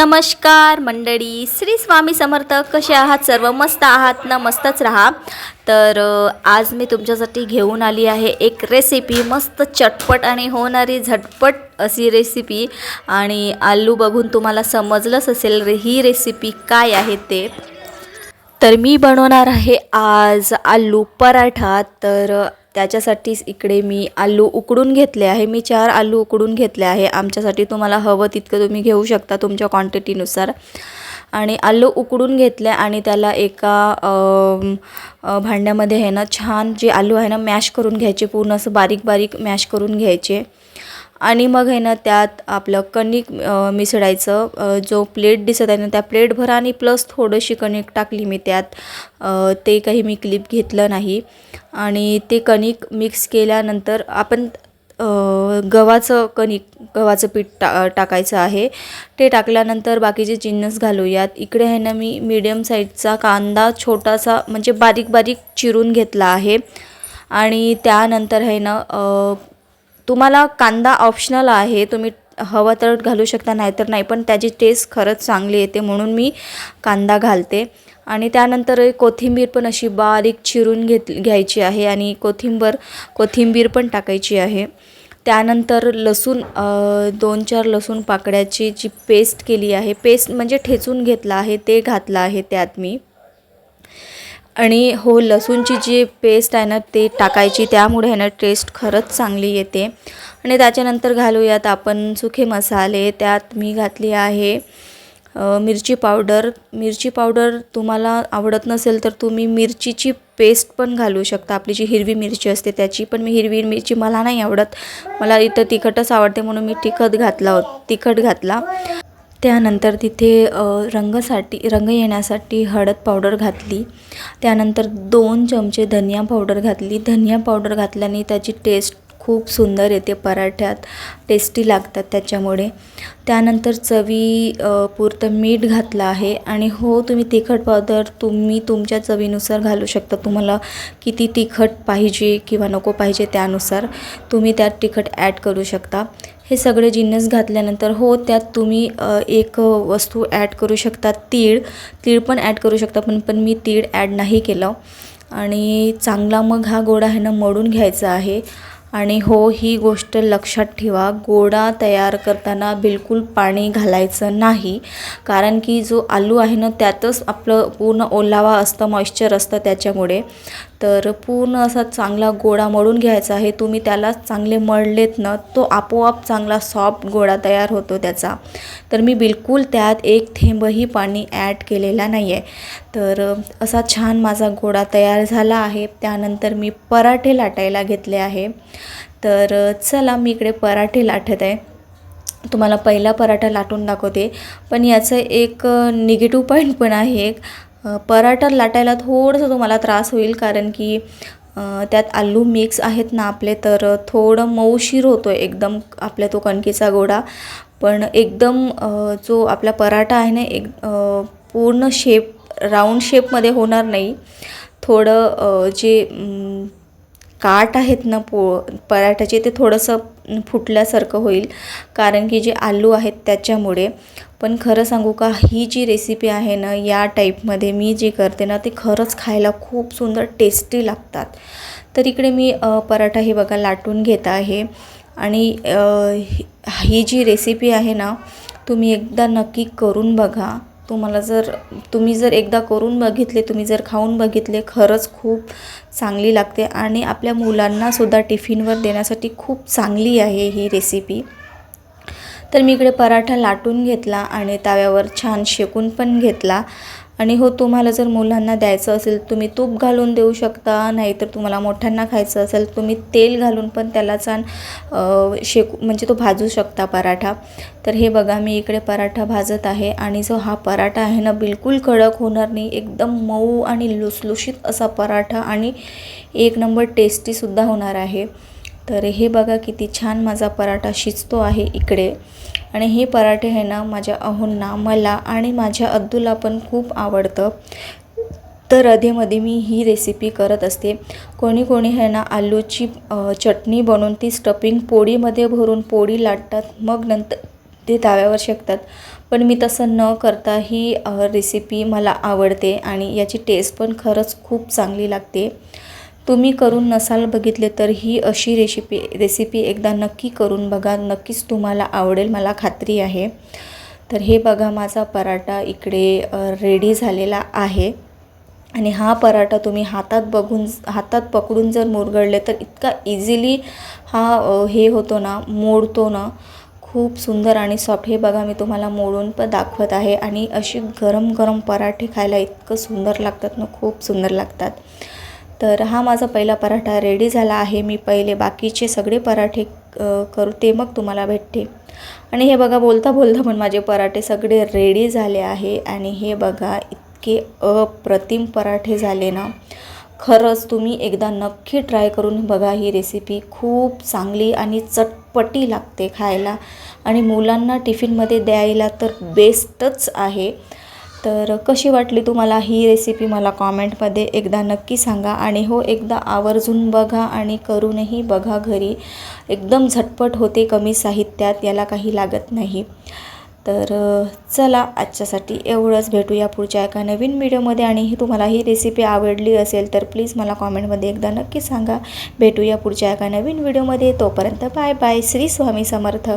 नमस्कार मंडळी श्री स्वामी समर्थ कसे आहात सर्व? मस्त आहात ना? मस्तच राहा. तर आज मी तुमच्यासाठी घेऊन आली आहे एक रेसिपी मस्त चटपट आणि होणारी झटपट अशी रेसिपी आणि आलू बघून तुम्हाला समजलंच असेल रे ही रेसिपी काय आहे ते. तर मी बनवणार आहे आज आलू पराठा. तर त्याच्यासाठीच इकडे मी आलू उकडून घेतले आहे. मी चार आलू उकडून घेतले आहे. आमच्यासाठी तुम्हाला हवं तितकं तुम्ही घेऊ शकता तुमच्या क्वांटिटीनुसार आणि आलू उकडून घेतले आणि त्याला एका भांड्यामध्ये आहे ना छान जे आलू आहे ना मॅश करून घ्यायचे. पूर्ण असं बारीक बारीक मॅश करून घ्यायचे. आणि मग आहे ना त्यात आपलं कणिक मिसळायचं. जो प्लेट दिसत आहे ना त्या प्लेटभर आणि प्लस थोडीशी कणिक टाकली मी त्यात. ते काही मी क्लिप घेतलं नाही. आणि ते कणिक मिक्स केल्यानंतर आपण गव्हाचं कणिक गव्हाचं पीठ टा टाकायचं आहे. ते टाकल्यानंतर बाकीचे जिन्नस घालूयात. इकडे आहे ना मी मीडियम साईजचा कांदा छोटासा म्हणजे बारीक बारीक चिरून घेतला आहे. आणि त्यानंतर आहे ना तुम्हाला कांदा ऑप्शनल आहे तुम्ही हवा तर घालू शकता नाहीतर नाही पण त्याची टेस्ट खरंच चांगली येते म्हणून मी कांदा घालते. आणि त्यानंतर कोथिंबीर पण अशी बारीक चिरून घेत घ्यायची आहे आणि कोथिंबर कोथिंबीर पण टाकायची आहे. त्यानंतर लसूण दोन चार लसूण पाकळ्याची जी पेस्ट केली आहे पेस्ट म्हणजे ठेचून घेतला आहे ते घातलं आहे त्यात मी. आणि हो लसूणची जी पेस्ट आहे ना ते टाकायची. त्यामुळे आहे ना टेस्ट खरंच चांगली येते. आणि त्याच्यानंतर घालूयात आपण सुखे मसाले. त्यात मी घातली आहे मिरची पावडर. मिरची पावडर तुम्हाला आवडत नसेल तर तुम्ही मिरचीची पेस्ट पण घालू शकता. आपली जी हिरवी मिरची असते त्याची पण मी हिरवी मिरची मला नाही आवडत. मला इथं तिखटच आवडते म्हणून मी तिखट घातला तिखट घातला. त्यानंतर तिथे रंगासाठी रंग येण्यासाठी हळद पावडर घातली. त्यानंतर दोन चमचे धनिया पावडर घातली. धनिया पावडर घातल्याने त्याची टेस्ट खूप सुंदर येते पराठ्यात टेस्टी लागतात त्याच्यामुळे. त्यानंतर चवी पुरतं मीठ घातलं आहे आणि हो तुम्ही तिखट पावडर तुम्ही तुमच्या चवीनुसार घालू शकता. तुम्हाला किती तिखट पाहिजे किंवा नको पाहिजे त्यानुसार तुम्ही त्यात तिखट ॲड करू शकता. हे सगळे जिन्नस घातल्यानंतर हो त्यात तुम्ही एक वस्तू ॲड करू शकता तीळ. तीळ पण ॲड करू शकता पण पण मी तीळ ॲड नाही केलं. आणि चांगला मग हा गोडा आहे ना मळून घ्यायचा आहे. आणि हो ही गोष्ट लक्षात ठेवा. गोडा तयार करताना बिलकुल पाणी घालायचं नाही. कारण की जो आलू आहे ना त्यातच आपलं पूर्ण ओलावा असतं मॉइश्चर असतं त्याच्यामुळे. तर पूर्ण असा चांगला गोळा मळून घ्यायचा आहे. तुम्ही त्याला चांगले मळलेत ना तो आपोआप चांगला सॉफ्ट गोळा तयार होतो त्याचा. तर मी बिलकुल त्यात एक थेंबही पाणी ॲड केलेला नाही आहे तर असा छान माझा गोळा तयार झाला आहे. त्यानंतर मी पराठे लाटायला घेतले आहे. तर चला मी इकडे पराठे लाटत आहे. तुम्हाला पहिला पराठा लाटून दाखवते. पण याचं एक निगेटिव्ह पॉईंट पण आहे. एक पराठा लाटायला थोडंसं तुम्हाला त्रास होईल कारण की त्यात आलू मिक्स आहेत ना आपले तर थोडं मऊशीर होतो एकदम आपल्या तो कणकेचा गोडा. पण एकदम जो आपला पराठा आहे ना एक पूर्ण शेप राऊंड शेपमध्ये होणार नाही. थोडं जे काट आहेत ना पो पराठ्याचे ते थोडंसं फुटल्यासारखं होईल. कारण की जे आलू आहेत त्याच्यामुळे. पण खरं सांगू का ही जी रेसिपी आहे ना या टाईपमध्ये मी जी करते ना ते खरंच खायला खूप सुंदर टेस्टी लागतात. तर इकडे मी पराठा हे बघा लाटून घेत आहे. आणि ही ही जी रेसिपी आहे ना तुम्ही एकदा नक्की करून बघा. तुम्हाला जर तुम्ही जर एकदा करून बघितले तुम्ही जर खाऊन बघितले खरंच खूप चांगली लागते आणि आपल्या मुलांनासुद्धा टिफिनवर देण्यासाठी खूप चांगली आहे ही रेसिपी तर मी इकडे पराठा लाटून घेतला आणि तव्यावर छान शेकून पण घेतला. आणि हो तुम्हाला जर मुलांना द्यायचं असेल तुम्ही तूप घालून देऊ शकता. नाहीतर तुम्हाला मोठ्यांना खायचं असेल तुम्ही तेल घालून पण त्याला छान शेकू म्हणजे तो भाजू शकता पराठा. तर हे बघा मी इकडे पराठा भाजत आहे आणि जो हा पराठा आहे ना बिलकुल कडक होणार नाही. एकदम मऊ आणि लुसलुशीत असा पराठा आणि एक नंबर टेस्टीसुद्धा होणार आहे. तर हे बघा किती छान माझा पराठा शिजतो आहे इकडे. आणि हे पराठे आहे ना माझ्या अहूंना मला आणि माझ्या अद्दूला पण खूप आवडतं. तर अधेमध्ये मी ही रेसिपी करत असते. कोणी कोणी आहे ना आलूची चटणी बनवून ती स्टफिंग पोळीमध्ये भरून पोळी लाटतात मग नंतर ते ताव्यावर शेकतात. पण मी तसं न करता ही रेसिपी मला आवडते आणि याची टेस्ट पण खरंच खूप चांगली लागते. तुम्ही करून नसाल बघितले तर ही अशी रेसिपी रेसिपी एकदा नक्की करून बघा. नक्कीच तुम्हाला आवडेल मला खात्री आहे. तर हे बघा माझा पराठा इकडे रेडी झालेला आहे. आणि हा पराठा तुम्ही हातात बघून हातात पकडून जर मुरगळले तर इतका इझिली हा हे होतो ना मोडतो ना. खूप सुंदर आणि सॉफ्ट हे बघा मी तुम्हाला मोडून पण दाखवत आहे. आणि अशी गरम गरम पराठे खायला इतकं सुंदर लागतात ना खूप सुंदर लागतात. तर हा माझा पहिला पराठा रेडी झाला आहे. मी पहिले बाकीचे सगळे पराठे करते करू ते मग तुम्हाला भेटते. आणि हे बघा बोलता बोलता पण माझे पराठे सगळे रेडी झाले आहे. आणि हे बघा इतके अप्रतिम पराठे झाले ना. खरंच तुम्ही एकदा नक्की ट्राय करून बघा ही रेसिपी खूप चांगली आणि चटपटी लागते खायला. आणि मुलांना टिफिनमध्ये द्यायला तर बेस्टच आहे. तर कशी वाटली तुम्हाला ही रेसिपी मला कॉमेंटमध्ये एकदा नक्की सांगा. आणि हो एकदा आवर्जून बघा आणि करूनही बघा घरी. एकदम झटपट होते कमी साहित्यात याला काही लागत नाही. तर चला आजच्यासाठी एवढंच. भेटूया पुढच्या एका नवीन व्हिडिओमध्ये आणि ही तुम्हाला ही रेसिपी आवडली असेल तर प्लीज मला कॉमेंटमध्ये एकदा नक्की सांगा. भेटूया पुढच्या एका नवीन व्हिडिओमध्ये तोपर्यंत बाय बाय श्री स्वामी समर्थ.